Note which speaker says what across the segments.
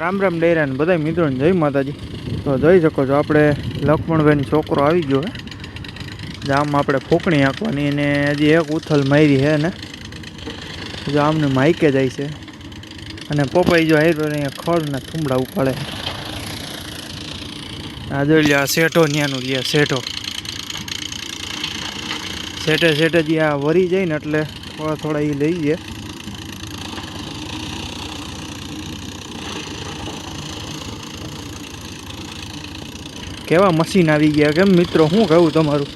Speaker 1: રામ રામ ડેરાને બધા મિત્રોને જય માતાજી. તો જોઈ શકો છો આપણે લક્ષ્મણભાઈનો છોકરો આવી ગયો હે. જામ આપણે ફૂંકણી આંકવાની અને હજી એક ઉથલ મારી છે ને. જો આમને માઈકે જાય છે. અને પપ્પાઈ જો હાર્યો અહીંયા ખડના થુંબડા ઉપાડે આ જોઈ લે આ શેઠો ન્યાનું લે શેઠો. શેઠે શેઠે જે આ વરી જાય ને એટલે થોડા થોડા એ લઈ જાય કેવા મશીન આવી ગયા કેમ મિત્રો, શું કહું તમારું?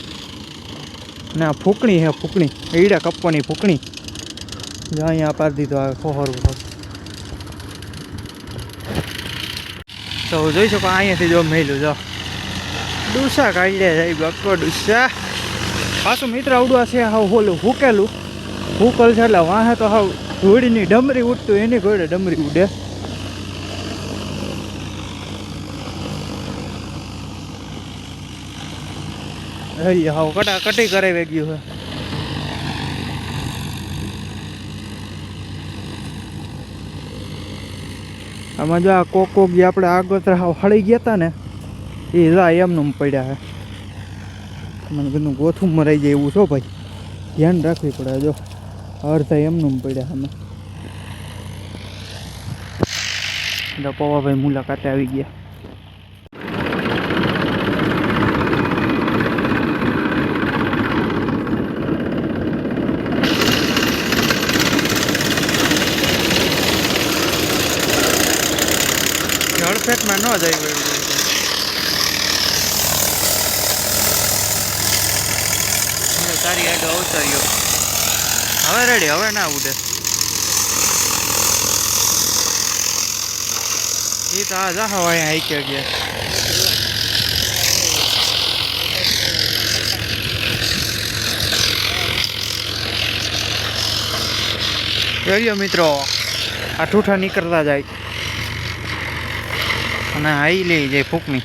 Speaker 1: ને આ ફૂંકણી હે, ફૂંકણી. એડા કપવાની ફૂકણી. અહીંયા પાડી દીધો, આ ખોહરું તો જોઈ શકો અહીંયાથી જો મેલું જો. ડુસા કાઢ્યા જાય બકો ડુસા. પાછું મિત્ર આવડું છે, હાવ હોલું હુકેલું હુકલ છે એટલે વાહે તો હાવ ધૂળીની ડમરી ઉડતું, એની ઘોડે ડમરી ઉડે. હઈ હાવ. કટા કટી કરાવી ગયું છે. આમાં જો આ કોક કોક જે આપણે આગળ હાવ હળી ગયા હતા ને એ જા એમનું પડ્યા છે. મને કીધું ગોથું મરાઈ જાય એવું છો ભાઈ. ધ્યાન રાખવી પડે જો અડધા એમનું પડ્યા અમે. પવાભાઈ મુલાકાતે આવી ગયા. જળફેટમાં ન જાય એવું એટલે તારી આડો અવતર્યો. હવે રેડી હવે ના ઉડે. એ તો આ જા હવે અહીંયા હાઈકે ગયા. જોયો મિત્રો, આ ઠૂઠા નીકળતા જાય. અને આવી લઈ જાય ફૂકની.